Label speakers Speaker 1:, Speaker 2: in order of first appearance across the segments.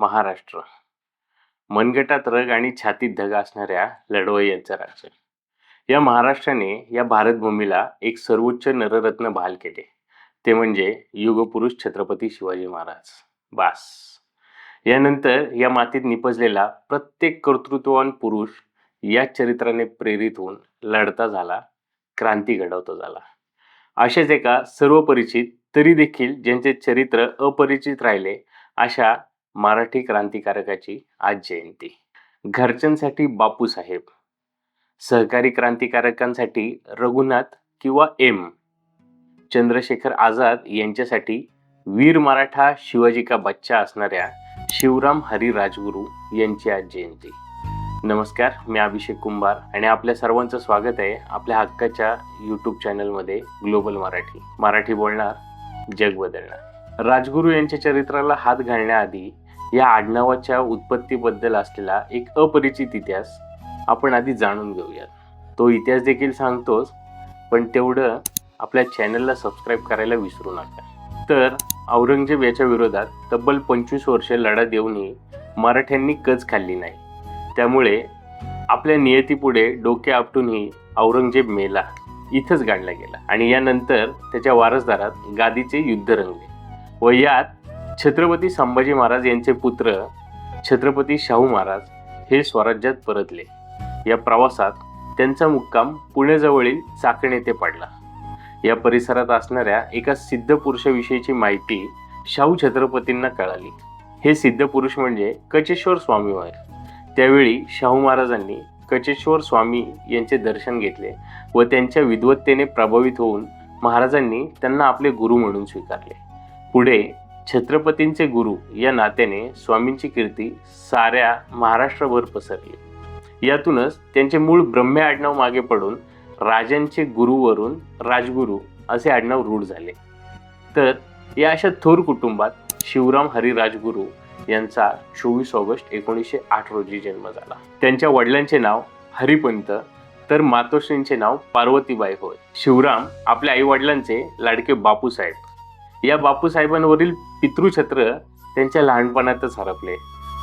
Speaker 1: महाराष्ट्र. मनगटात रग आणि छातीत धगा असणाऱ्या लढवय्यांचं राज्य. या महाराष्ट्राने या भारतभूमीला एक सर्वोच्च नररत्न बहाल केले. ते म्हणजे युगपुरुष छत्रपती शिवाजी महाराज. बास. यानंतर या मातीत निपजलेला प्रत्येक कर्तृत्ववान पुरुष या चरित्राने प्रेरित होऊन लढता झाला क्रांती घडवता झाला. अशाच एका सर्वपरिचित तरी देखील ज्यांचे चरित्र अपरिचित राहिले अशा मराठी क्रांतिकारकाची आज जयंती. घरच्यांसाठी बापूसाहेब सहकारी क्रांतिकारकांसाठी रघुनाथ किंवा एम. चंद्रशेखर आझाद यांच्यासाठी वीर मराठा शिवाजी का बच्चा असणाऱ्या शिवराम हरी राजगुरू यांची आज जयंती. नमस्कार मी अभिषेक कुंभार आणि आपल्या सर्वांचं स्वागत आहे आपल्या हक्काच्या यूट्यूब चॅनलमध्ये ग्लोबल मराठी. मराठी बोलणार जग बदलणार राजगुरू यांच्या चरित्राला हात घालण्याआधी या आडनावाच्या उत्पत्तीबद्दल असलेला एक अपरिचित इतिहास आपण आधी जाणून घेऊयात. तो इतिहास देखील सांगतोच पण तेवढं आपल्या चॅनलला सबस्क्राईब करायला विसरू नका. तर औरंगजेब याच्या विरोधात तब्बल पंचवीस वर्षे लढा देऊनही मराठ्यांनी कच खाल्ली नाही. त्यामुळे आपल्या नियतीपुढे डोके आपटूनही औरंगजेब मेला इथंच गाडला गेला आणि यानंतर त्याच्या वारसदारात गादीचे युद्ध रंगले व यात छत्रपती संभाजी महाराज यांचे पुत्र छत्रपती शाहू महाराज हे स्वराज्यात परतले. या प्रवासात त्यांचा मुक्काम पुण्याजवळील चाकण येथे पडला. या परिसरात असणाऱ्या एका सिद्ध पुरुषाविषयीची माहिती शाहू छत्रपतींना कळाली. हे सिद्ध पुरुष म्हणजे कचेश्वर स्वामी होय. त्यावेळी शाहू महाराजांनी कचेश्वर स्वामी यांचे दर्शन घेतले व त्यांच्या विद्वत्तेने प्रभावित होऊन महाराजांनी त्यांना आपले गुरु म्हणून स्वीकारले. पुढे छत्रपतींचे गुरु या नात्याने स्वामींची कीर्ती साऱ्या महाराष्ट्रभर पसरली. यातूनच त्यांचे मूळ ब्रह्मे आडनाव मागे पडून राजांचे गुरुवरून राजगुरू असे आडनाव रूढ झाले. तर या अशा थोर कुटुंबात शिवराम हरी राजगुरू यांचा चोवीस ऑगस्ट एकोणीसशे आठ रोजी जन्म झाला. त्यांच्या वडिलांचे नाव हरिपंत तर मातोश्रींचे नाव पार्वतीबाई होय. शिवराम आपल्या आई वडिलांचे लाडके बापूसाहेब. या बापूसाहेबांवरील पितृछत्र त्यांच्या लहानपणातच हरपले.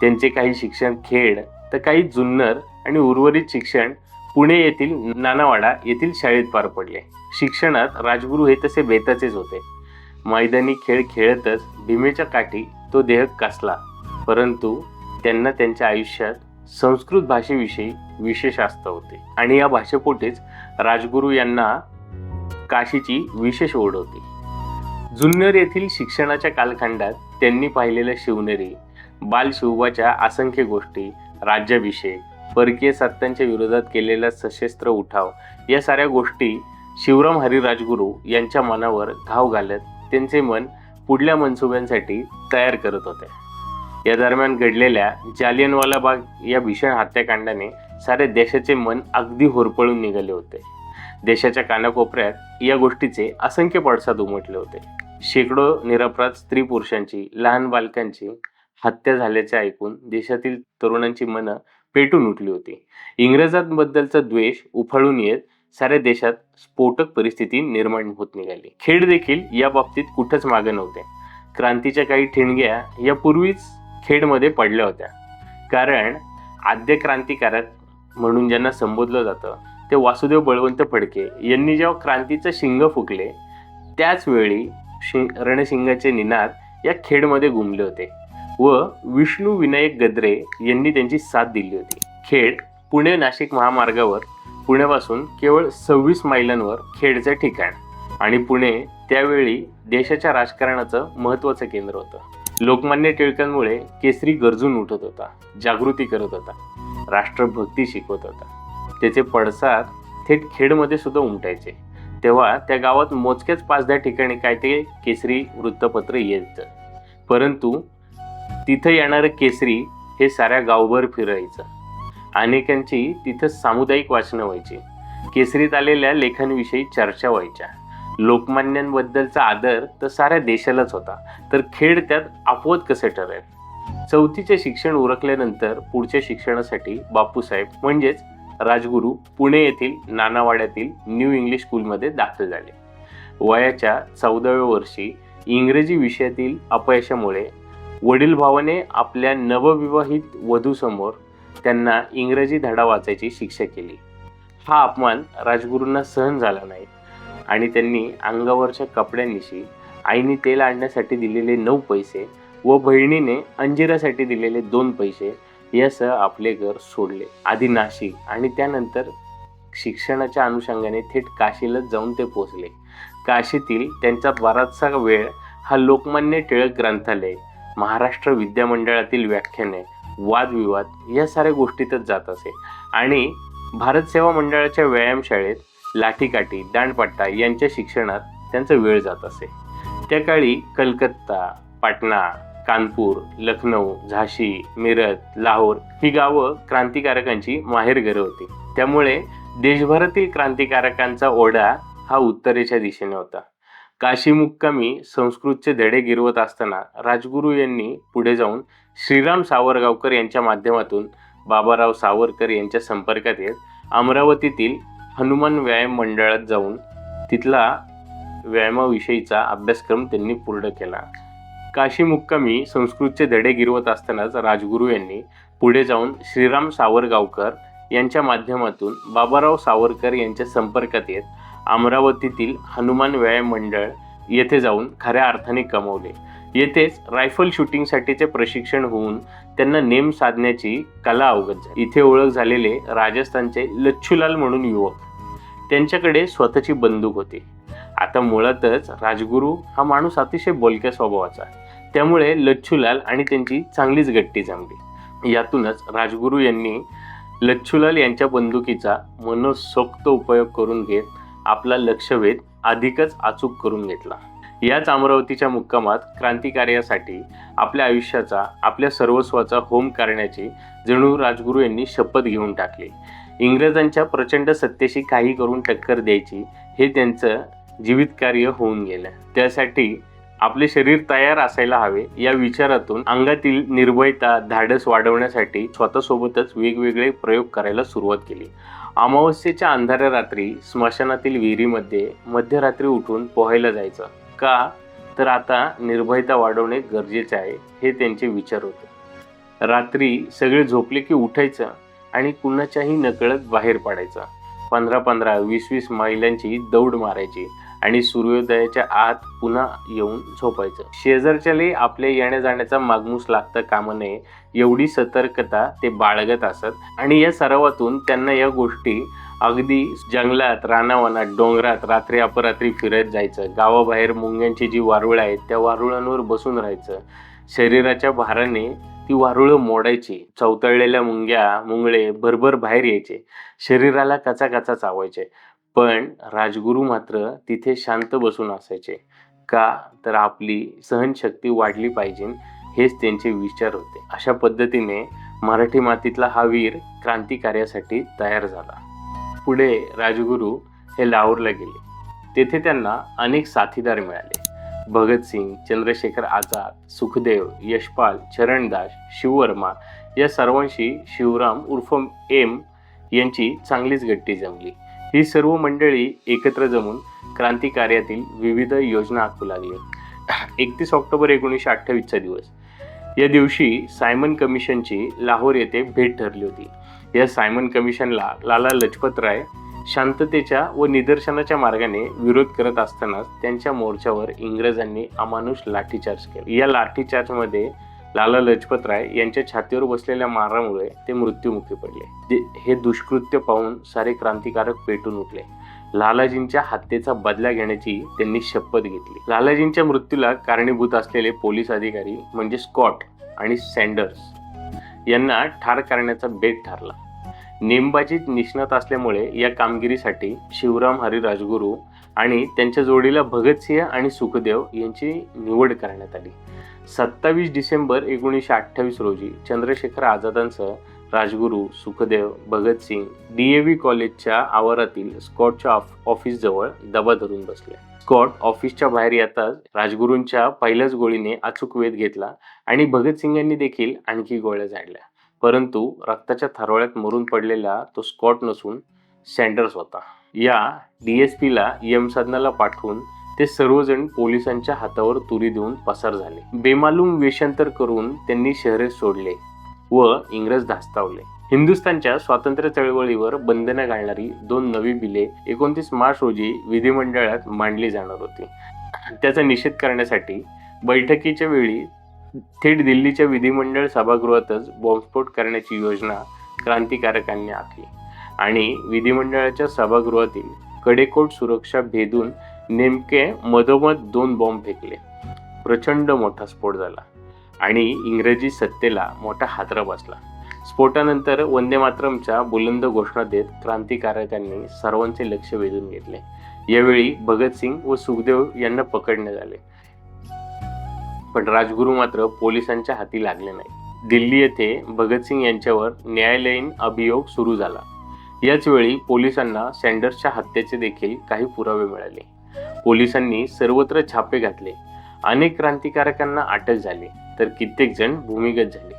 Speaker 1: त्यांचे काही शिक्षण खेड तर काही जुन्नर आणि उर्वरित शिक्षण पुणे येथील नानावाडा येथील शाळेत पार पडले. शिक्षणात राजगुरू हे तसे बेताचेच होते. मैदानी खेळ खेळतच भीमेच्या काठी तो देह कसला. परंतु त्यांना त्यांच्या आयुष्यात संस्कृत भाषेविषयी विशेष आस्था होते. आणि या भाषेपोटेच राजगुरू यांना काशीची विशेष ओढ होती. जुन्नर येथील शिक्षणाच्या कालखंडात त्यांनी पाहिलेल्या शिवनेरी बाल शिवबाच्या असंख्य गोष्टी राज्याभिषेक परकीय सत्तांच्या विरोधात केलेला सशस्त्र उठाव या साऱ्या गोष्टी शिवराम हरी राजगुरू यांच्या मनावर घाव घालत त्यांचे मन पुढल्या मनसुब्यांसाठी तयार करत होते. या दरम्यान घडलेल्या जालियनवाला बाग या भीषण हत्याकांडाने सारे देशाचे मन अगदी होरपळून निघाले होते. देशाच्या कानाकोपऱ्यात या गोष्टीचे असंख्य पडसाद उमटले होते. शेकडो निरपराध स्त्री पुरुषांची लहान बालकांची हत्या झाल्याचे ऐकून देशातील तरुणांची मनं पेटून उठली होती. इंग्रजांबद्दलचा द्वेष उफाळून येत साऱ्या देशात स्फोटक परिस्थिती निर्माण होत निघाली. खेड देखील या बाबतीत कुठंच मागे नव्हते. क्रांतीच्या काही ठिणग्या या पूर्वीच खेडमध्ये पडल्या होत्या. कारण आद्य क्रांतिकारक म्हणून ज्यांना संबोधलं जातं ते वासुदेव बळवंत फडके यांनी जेव्हा क्रांतीचं शिंग फुकले त्याच वेळी शिंग रणशिंगाचे निनाद या खेडमध्ये घुमले होते व विष्णू विनायक गद्रे यांनी त्यांची साथ दिली होती. खेड पुणे नाशिक महामार्गावर पुण्यापासून केवळ सव्वीस मैलांवर खेडचे ठिकाण आणि पुणे त्यावेळी देशाच्या राजकारणाचं महत्त्वाचं केंद्र होतं. लोकमान्य टिळकांमुळे केसरी गरजून उठत होता जागृती करत होता राष्ट्रभक्ती शिकवत होता. त्याचे पडसाद थेट खेडमध्ये सुद्धा उमटायचे. तेव्हा त्या गावात मोजक्याच पाच दहा ठिकाणी काय ते केसरी वृत्तपत्र यायचं परंतु तिथं येणारं केसरी हे साऱ्या गावभर फिरायचं. अनेकांची तिथं सामुदायिक वाचनं व्हायची. केसरीत आलेल्या लेखांविषयी चर्चा व्हायच्या. लोकमान्यांबद्दलचा आदर तर साऱ्या देशालाच होता. तर खेड त्यात आपवत कसे ठरेल? चौथीचे शिक्षण उरकल्यानंतर पुढच्या शिक्षणासाठी बापूसाहेब म्हणजेच राजगुरू पुणे येथील नानावाड्यातील न्यू इंग्लिश स्कूलमध्ये दाखल झाले. वयाच्या चौदाव्या वर्षी इंग्रजी विषयातील अपयशामुळे वडील भावाने आपल्या नवविवाहित वधूसमोर त्यांना इंग्रजी धडा वाचायची शिक्षा केली. हा अपमान राजगुरूंना सहन झाला नाही आणि त्यांनी अंगावरच्या कपड्यांनिशी आईने तेल आणण्यासाठी दिलेले नऊ पैसे व बहिणीने अंजिरासाठी दिलेले दोन पैसे यासह आपले घर सोडले. आधी नाशिक आणि त्यानंतर शिक्षणाच्या अनुषंगाने थेट काशीलाच जाऊन ते पोचले काशीतील त्यांचा बराचसा वेळ हा लोकमान्य टिळक ग्रंथालय महाराष्ट्र विद्यामंडळातील व्याख्याने वादविवाद या साऱ्या गोष्टीतच जात असे. आणि भारत सेवा मंडळाच्या व्यायामशाळेत लाठीकाठी दांडपट्टा यांच्या शिक्षणात त्यांचा वेळ जात असे. त्या काळी कलकत्ता पाटणा कानपूर लखनौ झाशी मिरत लाहोर ही गावं क्रांतिकारकांची माहेरघरं होती. त्यामुळे देशभरातील क्रांतिकारकांचा ओढा हा उत्तरेच्या दिशेने होता. काशी मुक्कामी संस्कृतचे धडे गिरवत असताना राजगुरू यांनी पुढे जाऊन श्रीराम सावरगावकर यांच्या माध्यमातून बाबाराव सावरकर यांच्या संपर्कात येत अमरावतीतील हनुमान व्यायाम मंडळात जाऊन तिथला व्यायामाविषयीचा अभ्यासक्रम त्यांनी पूर्ण केला. काशी मुक्कामी संस्कृतचे धडे गिरवत असतानाच राजगुरू यांनी पुढे जाऊन श्रीराम सावरगावकर यांच्या माध्यमातून बाबाराव सावरकर यांच्या संपर्कात येत अमरावतीतील हनुमान व्यायाम मंडळ येथे जाऊन खऱ्या अर्थाने कमवले. येथेच रायफल शूटिंगसाठीचे प्रशिक्षण होऊन त्यांना नेम साधण्याची कला अवगत झाली. इथे ओळख झालेले राजस्थानचे लच्छूलाल म्हणून युवक. त्यांच्याकडे स्वतःची बंदूक होती. आता मुळातच राजगुरू हा माणूस अतिशय बोलक्या स्वभावाचा त्यामुळे लच्छूलाल आणि त्यांची चांगलीच गट्टी जमली यातूनच राजगुरू यांनी लच्छूलाल यांच्या बंदुकीचा मनसोक्त उपयोग करून घेत आपला लक्षवेध अधिकच अचूक करून घेतला. याच अमरावतीच्या मुक्कामात क्रांतिकार्यासाठी आपल्या आयुष्याचा आपल्या सर्वस्वाचा होम करण्याची जणू राजगुरू यांनी शपथ घेऊन टाकली. इंग्रजांच्या प्रचंड सत्तेशी काही करून टक्कर द्यायची हे त्यांचं जीवित कार्य होऊन गेलं त्यासाठी आपले शरीर तयार असायला हवे या विचारातून अंगातील निर्भयता धाडस वाढवण्यासाठी स्वतःसोबतच वेगवेगळे प्रयोग करायला सुरुवात केली. अमावस्येच्या अंधाऱ्या रात्री स्मशानातील विहिरीमध्ये मध्यरात्री उठून पोहायला जायचं. का? तर आता निर्भयता वाढवणे गरजेचे आहे हे त्यांचे विचार होते. रात्री सगळे झोपले की उठायचं आणि कुणाच्याही नकळत बाहेर पडायचं. पंधरा पंधरा वीस वीस मैलांची दौड मारायची. आणि सूर्योदयाच्या आत पुन्हा येऊन झोपायचं. शेजारच्याले आपल्या येण्या जाण्याचा मागमूस लागता कामा नये एवढी सतर्कता ते बाळगत असत. आणि या सरावातून त्यांना या गोष्टी अगदी जंगलात रानावनात डोंगरात रात्री अपरात्री फिरत जायचं. गावाबाहेर मुंग्यांची जी वारुळं आहेत त्या वारुळांवर बसून राहायचं. शरीराच्या भाराने ती वारुळं मोडायची. चवतळलेल्या मुंग्या मुंगळे भरभर बाहेर यायचे. शरीराला कचा कचा चावायचे. पण राजगुरू मात्र तिथे शांत बसून असायचे. का तर आपली सहनशक्ती वाढली पाहिजे हेच त्यांचे विचार होते. अशा पद्धतीने मराठी मातीतला हा वीर क्रांतिकार्यासाठी तयार झाला. पुढे राजगुरू हे लाहोरला गेले. तेथे त्यांना अनेक साथीदार मिळाले. भगतसिंग चंद्रशेखर आझाद सुखदेव यशपाल चरणदास शिववर्मा या सर्वांशी शिवराम उर्फ एम यांची चांगलीच गट्टी जमली. ही सर्व मंडळी एकत्र जमून क्रांतिकार्यातील विविध योजना आखू लागली. एकतीस ऑक्टोबर एकोणीसशे अठ्ठावीसचा दिवस. या दिवशी सायमन कमिशनची लाहोर येथे भेट ठरली होती. या सायमन कमिशनला लाला लजपत राय शांततेच्या व निदर्शनाच्या मार्गाने विरोध करत असतानाच त्यांच्या मोर्चावर इंग्रजांनी अमानुष लाठीचार्ज केला. या लाठीचार्जमध्ये लाला लजपत राय यांच्या छातीवर बसलेल्या मारामुळे ते मृत्यूमुखी पडले. ते- हे दुष्कृत्य पाहून सारे क्रांतिकारक पेटून उठले. लालाजींच्या हत्येचा बदला घेण्याची त्यांनी शपथ घेतली. लालाजींच्या मृत्यूला कारणीभूत असलेले पोलीस अधिकारी म्हणजे स्कॉट आणि सँडर्स यांना ठार करण्याचा बेट ठरला. नेमबाजीत निष्णात असल्यामुळे या कामगिरीसाठी शिवराम हरी राजगुरू आणि त्यांच्या जोडीला भगतसिंह आणि सुखदेव यांची निवड करण्यात आली. सत्तावीस डिसेंबर एकोणीसशे अठ्ठावीस रोजी Chandrashekhar आझादांसह Rajguru Sukhdev Bhagat Singh D A V कॉलेजच्या आवारातील स्कॉटच्या ऑफ ऑफिसजवळ दबा धरून बसले. स्कॉट ऑफिसच्या बाहेर येताच राजगुरूंच्या पहिल्याच गोळीने अचूक वेध घेतला आणि भगतसिंगांनी देखील आणखी गोळ्या झाडल्या. परंतु रक्ताच्या थरवळ्यात मरून पडलेला तो स्कॉट नसून सँडर्स होता. या डी एस पीला यमसदनाला पाठवून ते सर्वजण पोलिसांच्या हातावर तुरी देऊन पसार झाले. बेमालूम वेषांतर करून त्यांनी शहरे सोडले व इंग्रज धास्तावले. हिंदुस्थानच्या स्वातंत्र्य चळवळीवर बंधनं घालणारी दोन नवी बिले एकोणतीस मार्च रोजी विधिमंडळात मांडली जाणार होती. त्याचा निषेध करण्यासाठी बैठकीच्या वेळी थेट दिल्लीच्या विधिमंडळ सभागृहातच बॉम्बस्फोट करण्याची योजना क्रांतिकारकांनी आखली. आणि विधिमंडळाच्या सभागृहातील कडेकोट सुरक्षा भेदून नेमके मधोमध दोन बॉम्ब फेकले. प्रचंड मोठा स्फोट झाला आणि इंग्रजी सत्तेला मोठा हादरा बसला. स्फोटानंतर वंदे मातरमच्या बुलंद घोषणा देत क्रांतिकारकांनी सर्वांचे लक्ष वेधून घेतले. यावेळी भगतसिंग व सुखदेव यांना पकडण्यात आले. पण राजगुरू मात्र पोलिसांच्या हाती लागले नाही. दिल्ली येथे भगतसिंग यांच्यावर न्यायालयीन अभियोग सुरू झाला. याच वेळी पोलिसांना सँडर्सच्या हत्येचे देखील काही पुरावे मिळाले. पोलिसांनी सर्वत्र छापे घातले. अनेक क्रांतिकारकांना अटक झाली तर कित्येक जण भूमिगत झाले.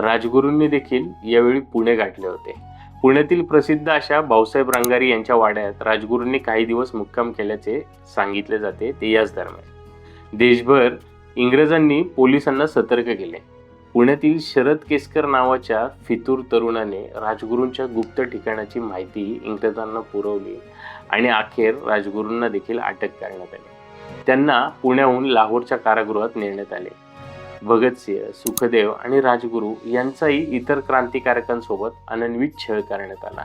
Speaker 1: राजगुरूंनी देखील यावेळी पुणे गाठले होते. पुण्यातील प्रसिद्ध अशा भाऊसाहेब रंगारी यांच्या वाड्यात राजगुरूंनी काही दिवस मुक्काम केल्याचे सांगितले जाते ते याच दरम्यान. देशभर इंग्रजांनी पोलिसांना सतर्क केले. पुण्यातील शरद केसकर नावाच्या फितूर तरुणाने राजगुरूंच्या गुप्त ठिकाणाची माहिती इंग्रजांना पुरवली आणि अखेर राजगुरूंना देखील अटक करण्यात आली. त्यांना पुण्याहून लाहोरच्या कारागृहात नेण्यात आले. भगतसिंह सुखदेव आणि राजगुरू यांचाही इतर क्रांतिकारकांसोबत अनन्वित छळ करण्यात आला.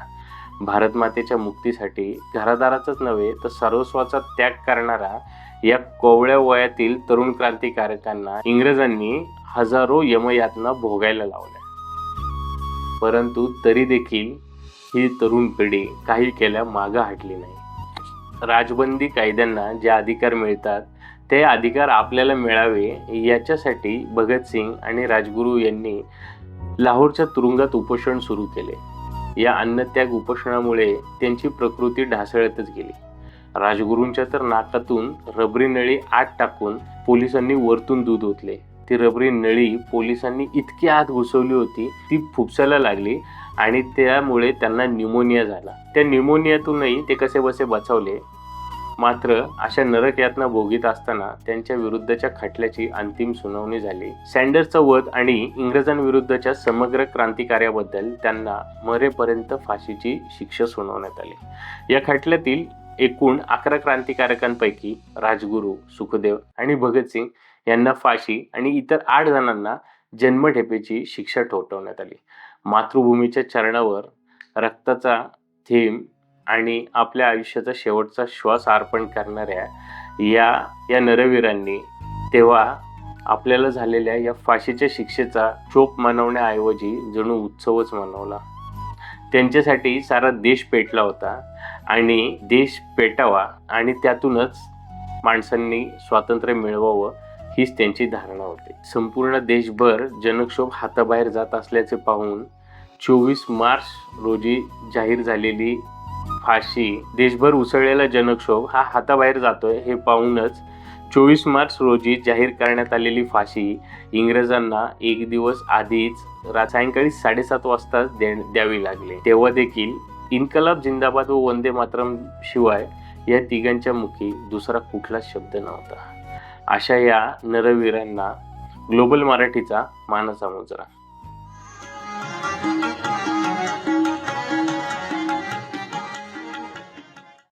Speaker 1: भारतमातेच्या मुक्तीसाठी घरादाराचाच नव्हे तर सर्वस्वाचा त्याग करणारा या कोवळ्या वयातील तरुण क्रांतिकारकांना इंग्रजांनी हजारो यमयातना भोगायला लावल्या. परंतु तरी देखील ही तरुण पिढी काही केल्या मागं हटली नाही. राजबंदी कायद्यांना जे अधिकार मिळतात ते अधिकार आपल्याला मिळावे याच्यासाठी भगतसिंग आणि राजगुरू यांनी लाहोरच्या तुरुंगात उपोषण सुरू केले. या अन्नत्याग उपोषणामुळे त्यांची प्रकृती ढासळतच गेली. राजगुरूंच्या तर नाकातून रबरी नळी आत टाकून पोलिसांनी वरतून दूध ओतले. ती रबरी नळी पोलिसांनी इतकी आत घुसवली होती ती फुफसायला लागली आणि त्यामुळे त्यांना न्यूमोनिया झाला. त्या न्यूमोनियातूनही ते कसे बसे बचावले? मात्र अशा नरक यातना भोगीत असताना त्यांच्या विरुद्धच्या खटल्याची अंतिम सुनावणी झाली. सँडर्सचा वध आणि इंग्रजांविरुद्धच्या समग्र क्रांतिकार्याबद्दल त्यांना मरेपर्यंत फाशीची शिक्षा सुनावण्यात आली. या खटल्यातील एकूण अकरा क्रांतिकारकांपैकी राजगुरू सुखदेव आणि भगतसिंग यांना फाशी आणि इतर आठ जणांना जन्मठेपेची शिक्षा ठोठवण्यात आली. मातृभूमीच्या चरणावर रक्ताचा थेंब आणि आपल्या आयुष्याचा शेवटचा श्वास अर्पण करणाऱ्या या या नरवीरांनी तेव्हा आपल्याला झालेल्या या फाशीच्या शिक्षेचा चोप मनवण्याऐवजी जणू उत्सवच मनवला. त्यांच्यासाठी सारा देश पेटला होता. आणि देश पेटावा आणि त्यातूनच माणसांनी स्वातंत्र्य मिळवावं हीच त्यांची धारणा होती. संपूर्ण देशभर जनक्षोभ हाताबाहेर जात असल्याचे पाहून चोवीस मार्च रोजी जाहीर झालेली फाशी देशभर उसळलेला जनक्षोभ हा हाताबाहेर जातोय हे पाहूनच चोवीस मार्च रोजी जाहीर करण्यात आलेली फाशी इंग्रजांना एक दिवस आधीच सायंकाळी साडेसात वाजता द्यावी लागली. तेव्हा देखील इन्कलाब जिंदाबाद व वंदे मातरम शिवाय या तिघांच्या मुखी दुसरा कुठलाच शब्द नव्हता. अशा या नरवीरांना ग्लोबल मराठीचा मानाचा मुजरा.